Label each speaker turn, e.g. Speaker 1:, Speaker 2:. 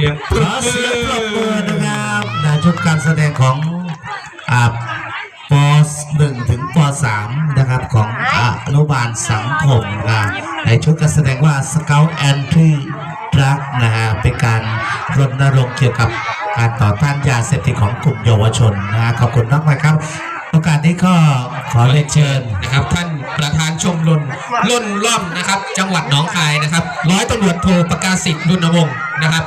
Speaker 1: สียงขอเสียงป
Speaker 2: รบมือนะครับนะชุดการแสดง
Speaker 3: ของ
Speaker 4: อ่าป .1 ถึงป .3 นะครับของอนุบาลสังคมนะในชุดการแสดงว่า Scout and Tree Drug นะฮะเป็นการรณรงค์เกี่ยวกับการต่อต้านยาเสพติดของกลุ่มเยาวชนนะฮะขอบคุณมากเลยครับโอกาสนี้ก็ขอเรียนเชิญ
Speaker 5: นะครับ ท่านประธานชมรมล่นล่อมนะครับ จังหวัดหนองคายนะครับ ร้อยตำรวจโทประกาศิษฐ์รุ่นนวงศ์นะครับ